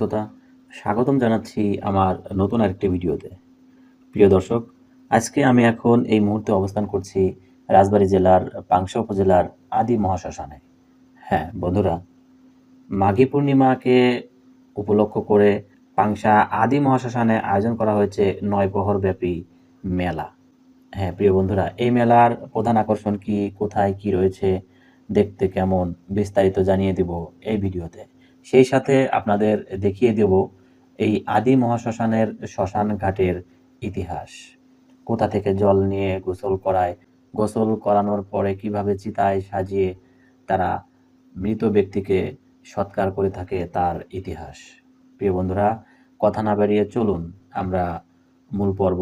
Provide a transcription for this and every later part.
শ্রোতা, স্বাগতম জানাচ্ছি আমার নতুন আরেকটি ভিডিওতে। প্রিয় দর্শক, আজকে আমি এখন এই মুহূর্তে অবস্থান করছি রাজবাড়ী জেলার পাংশা উপজেলার আদি মহাশ্মশানে। হ্যাঁ বন্ধুরা, মাঘী পূর্ণিমাকে উপলক্ষ করে পাংশা আদি মহাশ্মশানে আয়োজন করা হয়েছে নয় প্রহর ব্যাপী মেলা। হ্যাঁ প্রিয় বন্ধুরা, এই মেলার প্রধান আকর্ষণ কি, কোথায় কি রয়েছে, দেখতে কেমন, বিস্তারিত জানিয়ে দিব এই ভিডিওতে। সেই সাথে আপনাদের দেখিয়ে দেব এই আদি মহাশ্মশানের শ্মশান ঘাটের ইতিহাস। কোথা থেকে জল নিয়ে গোসল করায়, গোসল করানোর পরে কীভাবে চিতায় সাজিয়ে তারা মৃত ব্যক্তিকে সৎকার করে থাকে তার ইতিহাস। প্রিয় বন্ধুরা, কথা না বেরিয়ে চলুন, আমরা মূল পর্ব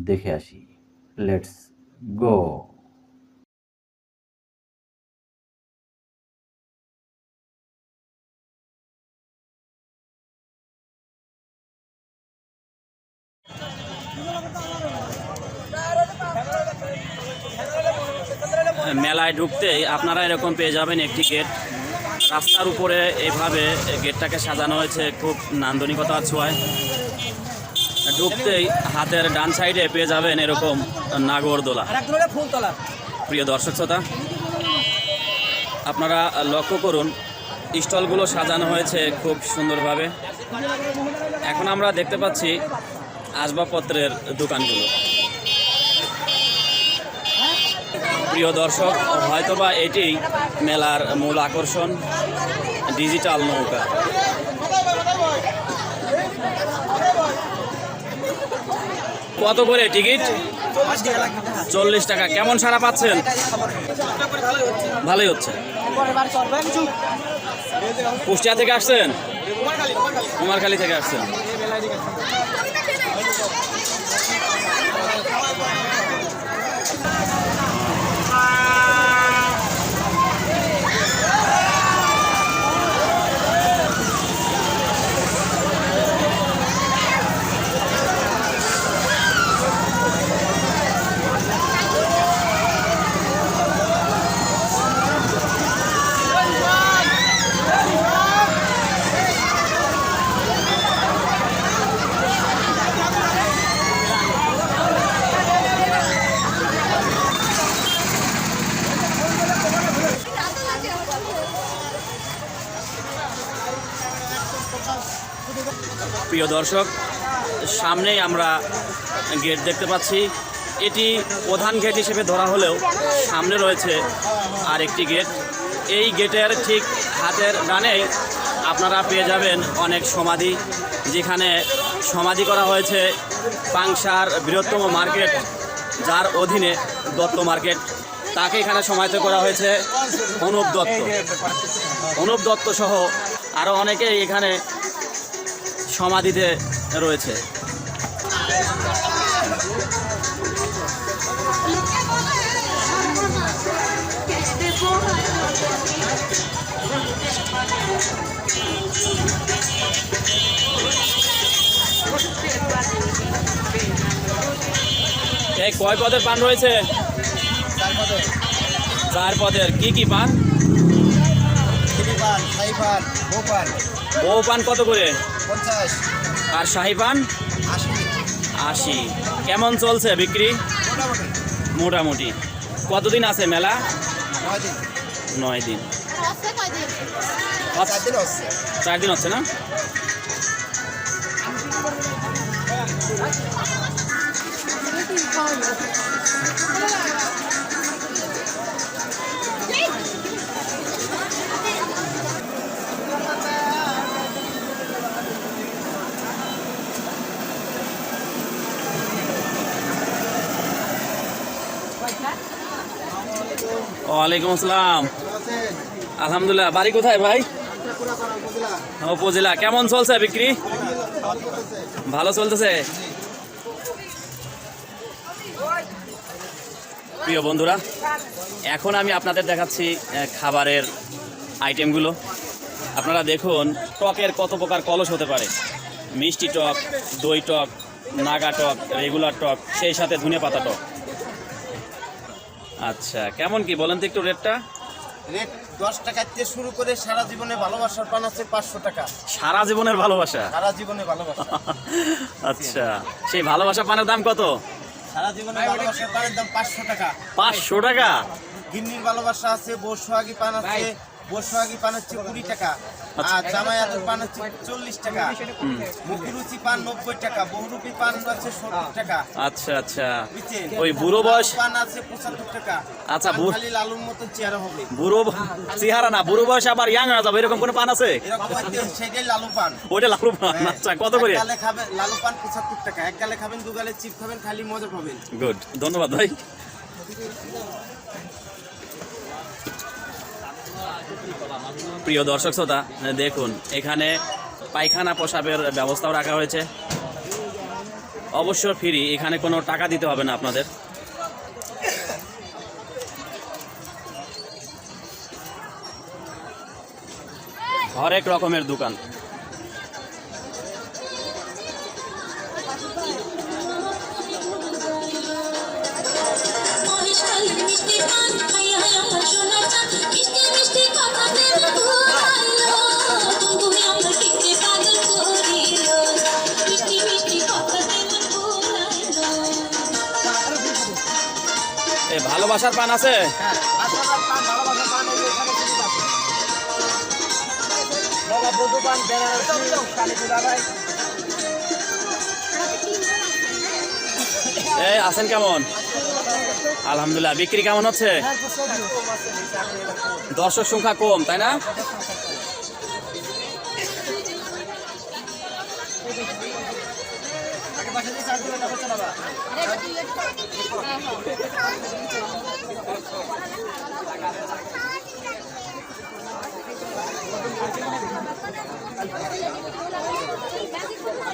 দেখে আসি। লেটস গো মেলায় ঢুকতেই আপনারা এরকম পেয়ে যাবেন একটি গেট। রাস্তার উপরে এইভাবে গেটটাকে সাজানো হয়েছে, খুব নান্দনিকতার ছোঁয়ায়। ঢুকতেই হাতের ডান সাইডে পেয়ে যাবেন এরকম নাগরদোলা। প্রিয় দর্শক শ্রোতা, আপনারা লক্ষ্য করুন, স্টলগুলো সাজানো হয়েছে খুব সুন্দরভাবে। এখন আমরা দেখতে পাচ্ছি আসবাবপত্রের দোকানগুলো। প্রিয় দর্শক, হয়তোবা এটি মেলার মূল আকর্ষণ ডিজিটাল নৌকা। কত করে টিকিট? চল্লিশ টাকা। কেমন সারা পাচ্ছেন? ভালোই হচ্ছে। কুষ্টিয়া থেকে আসছেন? কুমারখালী থেকে আসছেন। প্রিয় দর্শক, সামনেই আমরা গেট দেখতে পাচ্ছি। এটি প্রধান গেট হিসেবে ধরা হলেও সামনে রয়েছে আর একটি গেট। এই গেটের ঠিক হাতের ডানেই আপনারা পেয়ে যাবেন অনেক সমাধি, যেখানে সমাধি করা হয়েছে পাংশার বৃহত্তম মার্কেট, যার অধীনে দত্ত মার্কেট। তাকে এখানে সমাহিত করা হয়েছে অনুপ দত্ত। অনুপ দত্ত সহ আরও অনেকেই এখানে সমাধিতে রয়েছে। এই কয় পদের পান রয়েছে? চার পদের। কি কি পান? বউ পান কত করে? আর শাহি পান আশি। কেমন চলছে বিক্রি? মোটামুটি। মোটামুটি। কতদিন আছে মেলা? নয় দিন। নয় চার দিন হচ্ছে। চার দিন হচ্ছে ওয়ালাইকুম আসসালাম। আলহামদুলিল্লাহ। বাড়ি কোথায় ভাই? উপজেলা। কেমন চলছে বিক্রি? ভালো চলতেছে? প্রিয় বন্ধুরা, এখন আমি আপনাদের দেখাচ্ছি খাবারের আইটেমগুলো আপনারা দেখুন, টকের কত প্রকার কলস হতে পারে। মিষ্টি টক, দই টক, নাগা টক রেগুলার টক, সেই সাথে ধনে পাতা টক। আচ্ছা কেমন কি? বলেন তো একটু রেটটা। রেট দশ টাকা থেকে শুরু করে সারা জীবনে ভালোবাসার পান আছে পাঁচশো টাকা। সারা জীবনের ভালোবাসা? সারা জীবনে ভালোবাসা। আচ্ছা সেই ভালোবাসা পানের দাম কত? সারা জীবনে ভালোবাসার পানের দাম পাঁচশো টাকা। পাঁচশো টাকা? গিন্নির ভালোবাসা আছে বসুয়াগি পান আছে বসুয়াগি পান হচ্ছে কুড়ি টাকা আচ্ছা। আর জামাই আদর পান হচ্ছে চল্লিশ টাকা। মুখরুচি পান নব্বই টাকা বহুরূপী পান আছে সত্তর টাকা। আচ্ছা আচ্ছা। ওই বুড়ো বয়স পান আছে পঁচাত্তর টাকা। আচ্ছা, খালি লালুর মতন চেহারা হবে। বুড়ো চেহারা না বুড়ো বয়স আবার ইয়াং হয়ে যাবে এরকম কোনো পান আছে? সেটাই লালু পান। ওইটা লালু পান আচ্ছা কত করে? গালে খাবেন লালু পান পঁচাত্তর টাকা। এক গালে খাবেন দু গালে চিপ খাবেন খালি মজা পাবেন। গুড ধন্যবাদ ভাই। প্রিয় দর্শক শ্রোতা, দেখুন, এখানে পায়খানা পোশাবের ব্যবস্থাও রাখা হয়েছে। অবশ্য ফ্রি, এখানে কোনো টাকা দিতে হবে না আপনাদের। হরেক রকমের দোকান। ভালোবাসার পান আছে? এই, আছেন কেমন? আলহামদুলিল্লাহ, বিক্রি কেমন হচ্ছে? দর্শক সংখ্যা কম, তাই না?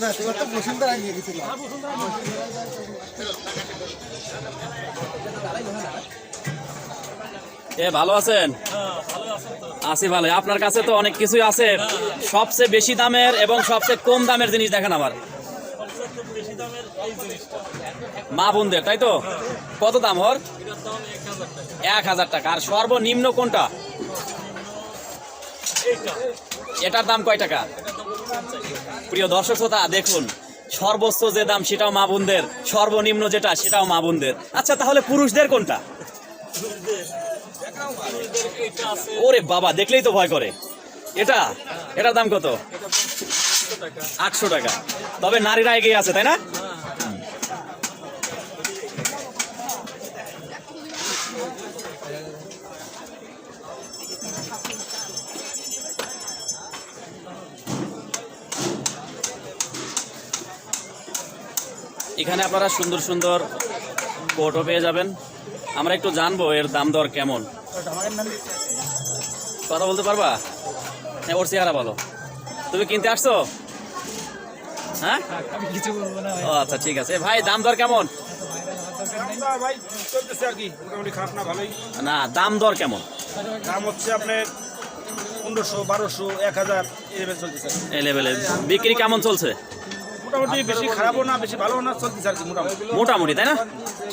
না তো বসুন্ধরা নিয়ে এ, ভালো আছেন? আছি ভালো আপনার কাছে তো অনেক কিছুই আছে। সবচেয়ে বেশি দামের এবং সবচেয়ে কম দামের জিনিস দেখেন আবার। মা বোনদের, তাই তো? কত দাম, হর? এক হাজার টাকা। আর সর্বনিম্ন কোনটা? এটার দাম কয় টাকা? প্রিয় দর্শক শ্রোতা, দেখুন, সর্বোচ্চ যে দাম সেটাও মা বোনদের, সর্বনিম্ন যেটা সেটাও মা বোনদের। আচ্ছা তাহলে পুরুষদের কোনটা? ওরে বাবা, দেখলেই তো ভয় করে। এটা? এটার দাম কত? আটশো টাকা। তবে নারীরা এগিয়ে আছে, তাই না? এখানে আপনারা সুন্দর সুন্দর কোটও পেয়ে যাবেন। আমরা একটু জানব এর দাম দর কেমন। কথা বলতে পারবা? হ্যাঁ ওর চেহারা বলো তুমি কিনতে আসছো? হ্যাঁ? ও আচ্ছা ঠিক আছে। ভাই, দাম দর কেমন? না, দাম দর কেমন? দাম হচ্ছে আপনার পনেরোশো বারোশো এক হাজার বিক্রি কেমন চলছে? মোটামুটি বেশি খারাপও না, বেশি ভালো না মোটামুটি। মোটামুটি, তাই না?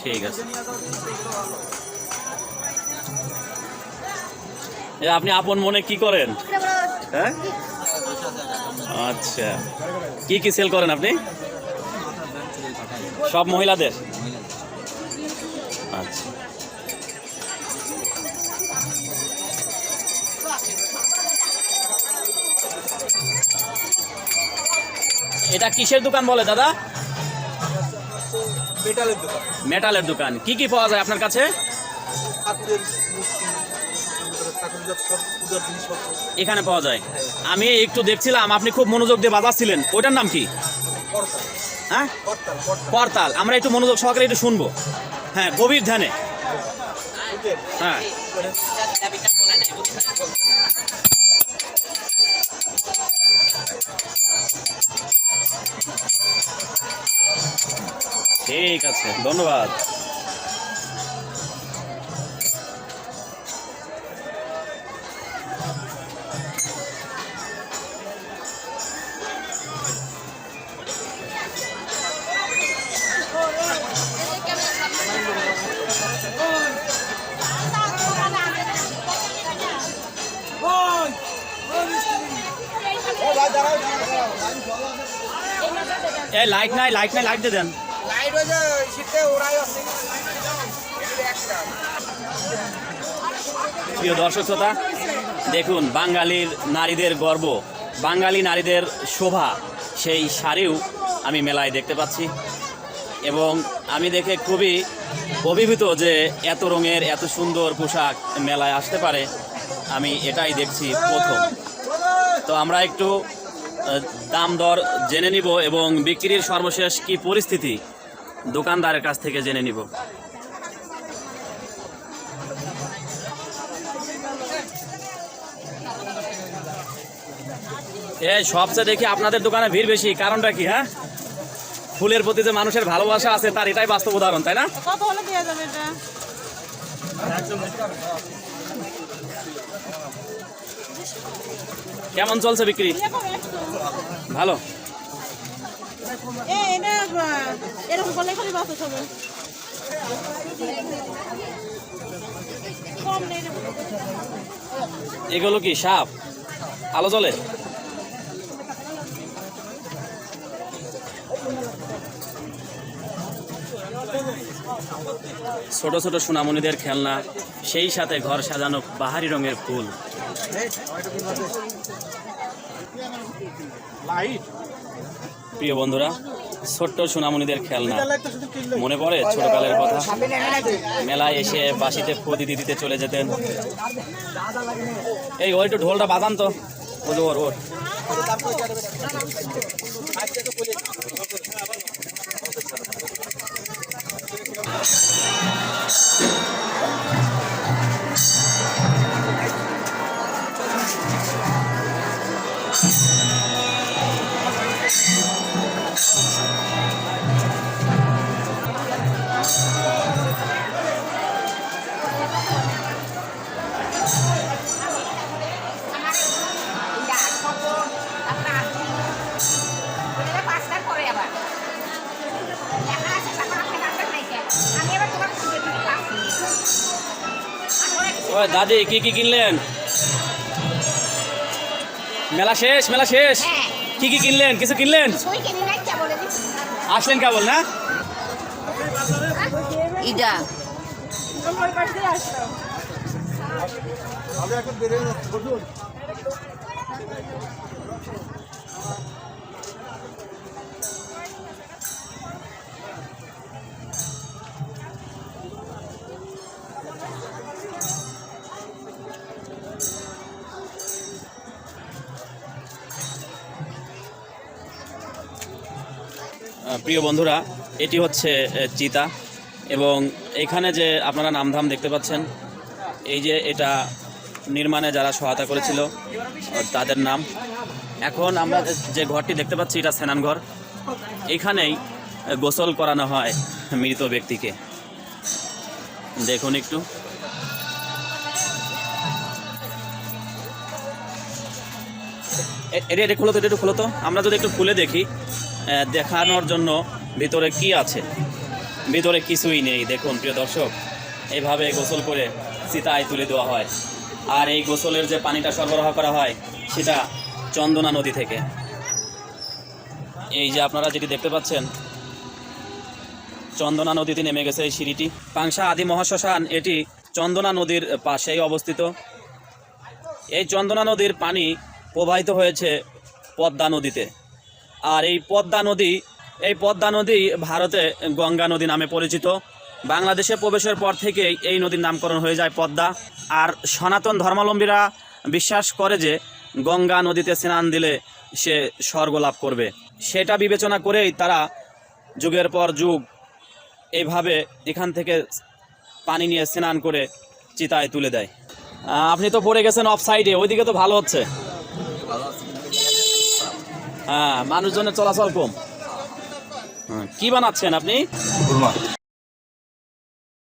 ঠিক আছে। আপনি আপন মনে কি করেন? হ্যাঁ? আচ্ছা। কি কি সেল করেন আপনি? সব মহিলাদের? আচ্ছা। এটা কিসের দোকান বলে দাদা? মেটালের দোকান। মেটালের দোকান। কি কি পাওয়া যায় আপনার কাছে? এখানে পাওয়া যায়। আমি একটু দেখছিলাম আপনি খুব মনোযোগ দিয়ে বাজাচ্ছিলেন। ওইটার নাম কি? হ্যাঁ? করতাল আমরা একটু মনোযোগ সহকারে একটু শুনব। হ্যাঁ গভীর ধ্যানে। হ্যাঁ। ঠিক আছে ধন্যবাদ। এই লাইট নাই লাইট নাই লাইট দিয়ে দেন। লাইট হয়ে যায় শীতে ওরাই আছে। প্রিয় দর্শক শ্রোতা দেখুন বাঙালির নারীদের গর্ব বাঙালি নারীদের শোভা সেই শাড়িও আমি মেলায় দেখতে পাচ্ছি। এবং আমি দেখে খুবই অভিভূত যে এত রঙের এত সুন্দর পোশাক মেলায় আসতে পারে। আমি এটাই দেখছি প্রথম। তো আমরা একটু দাম দর জেনে নিব এবং বিক্রির সর্বশেষ কি পরিস্থিতি, দোকানদারের কাছ থেকে জেনে নিব। এই সবচেয়ে দেখি আপনাদের দোকানে ভিড় বেশি, কারণটা কি হ্যাঁ? ফুলের প্রতি যে মানুষের ভালোবাসা আছে, তার এটাই বাস্তব উদাহরণ, তাই না কত হলে দেওয়া যাবে এটা কেমন চলছে বিক্রি? ভালো। এগুলো কি সাপ? আলো জ্বলে? ছোট ছোট সোনামণিদের খেলনা সেই সাথে ঘর সাজানো বাহারি রঙের ফুল। প্রিয় বন্ধুরা ছোট্ট সোনামণিদের খেলনা। মনে পড়ে ছোটকালের কথা? মেলায় এসে বাসিতে প্রতিদি দিতে চলে যেতেন। এই ওই একটু ঢোলটা বাজান তো। ওর ওর। দাদি কি কি কিনলেন? মেলা শেষ মেলা শেষ। হ্যাঁ। কি কি কিনলেন? কিছু কিনলেন? আসলেন কেবল না আমরা ওই পাশ দিয়ে প্রিয় বন্ধুরা, এটি হচ্ছে চিতা। এবং এখানে যে আপনারা নামধাম দেখতে পাচ্ছেন, এই যে এটা নির্মাণে যারা সহায়তা করেছিল তাদের নাম। এখন আমরা যে ঘরটি দেখতে পাচ্ছি, এটা স্নান ঘর। এখানেই গোসল করানো হয় মৃত ব্যক্তিকে। দেখুন একটু। এটা এটা খুলো তো, এটা একটু খুলো তো। আমরা যদি একটু খুলে দেখি দেখানোর জন্য ভিতরে কি আছে? ভিতরে কিছুই নেই, দেখুন প্রিয় দর্শক। এইভাবে গোসল করে চিতায় তুলে দেওয়া হয়। আর এই গোসলের যে পানিটা সরবরাহ করা হয়, সেটা চন্দনা নদী থেকে। এই যে আপনারা যেটি দেখতে পাচ্ছেন, চন্দনা নদীতে নেমে গেছে এই সিঁড়িটি। পাংশা আদি মহাশ্মশান, এটি চন্দনা নদীর পাশেই অবস্থিত। এই চন্দনা নদীর পানি প্রবাহিত হয়েছে পদ্মা নদীতে। আর এই পদ্মা নদী, এই পদ্মা নদী ভারতে গঙ্গা নদী নামে পরিচিত। বাংলাদেশে প্রবেশের পর থেকেই এই নদীর নামকরণ হয়ে যায় পদ্মা। আর সনাতন ধর্মাবলম্বীরা বিশ্বাস করে যে গঙ্গা নদীতে স্নান দিলে সে স্বর্গ লাভ করবে। সেটা বিবেচনা করেই তারা যুগের পর যুগ এইভাবে এখান থেকে পানি নিয়ে স্নান করে চিতায় তুলে দেয়। আপনি তো পড়ে গেছেন অফ সাইডে ওইদিকে তো ভালো হচ্ছে। হ্যাঁ মানুষজনের চলাচল কম। হ্যাঁ, কি বানাচ্ছেন আপনি?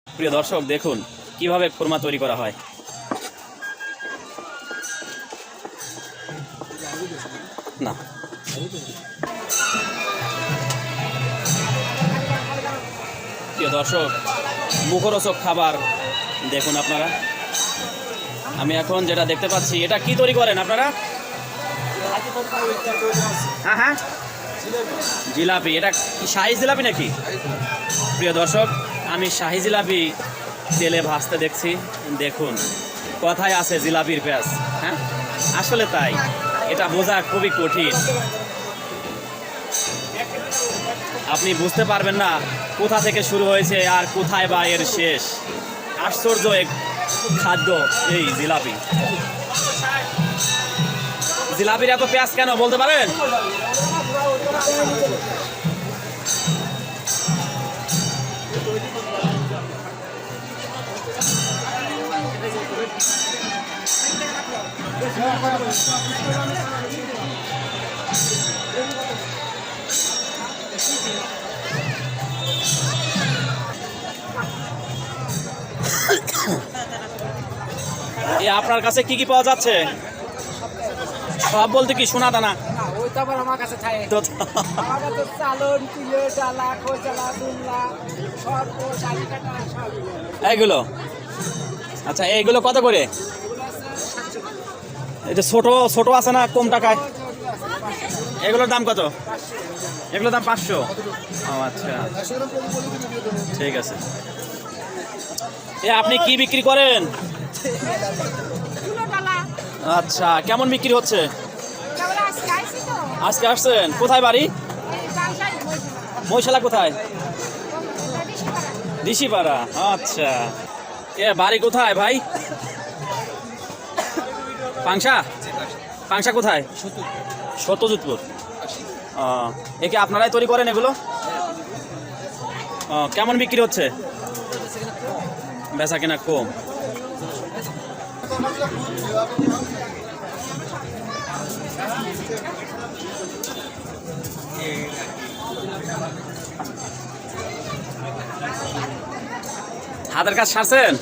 প্রিয় দর্শক দেখুন কীভাবে খুরমা তৈরি করা হয়। না। প্রিয় দর্শক মুখরোচক খাবার দেখুন আপনারা। আমি এখন যেটা দেখতে পাচ্ছি এটা কি তৈরি করেন আপনারা? হ্যাঁ হ্যাঁ। জিলাপি, এটা শাহি জিলাপি নাকি? প্রিয় দর্শক, আমি শাহি জিলাপি তেলে ভাজতে দেখছি। দেখুন, কথায় আছে জিলাপির পেঁয়াজ হ্যাঁ? আসলে তাই, এটা বোঝা খুবই কঠিন। আপনি বুঝতে পারবেন না কোথা থেকে শুরু হয়েছে আর কোথায় বা এর শেষ। আশ্চর্য এক খাদ্য এই জিলাপি। জিলাপির এত পেঁয়াজ কেন বলতে পারেন? আপনার কাছে কি কি পাওয়া যাচ্ছে? সব বলতে কি শোনা দানা? তো এইগুলো? আচ্ছা এইগুলো কত করে? এটা ছোট ছোট আছে না কম টাকায়? এগুলোর দাম কত? এগুলোর দাম পাঁচশো? ও আচ্ছা। ঠিক আছে। এ আপনি কি বিক্রি করেন? আচ্ছা কেমন বিক্রি হচ্ছে? আজকে আসছেন। কোথায় বাড়ি? মহিশালা কোথায়? পারা আচ্ছা। এ বাড়ি কোথায় ভাই? পাংশা? পাংশা কোথায়? সত্যজিৎপুর। ও, এ আপনারাই তৈরি করেন এগুলো? কেমন বিক্রি হচ্ছে? বেচা কেনা কম। হাতের কাজ সারছেন?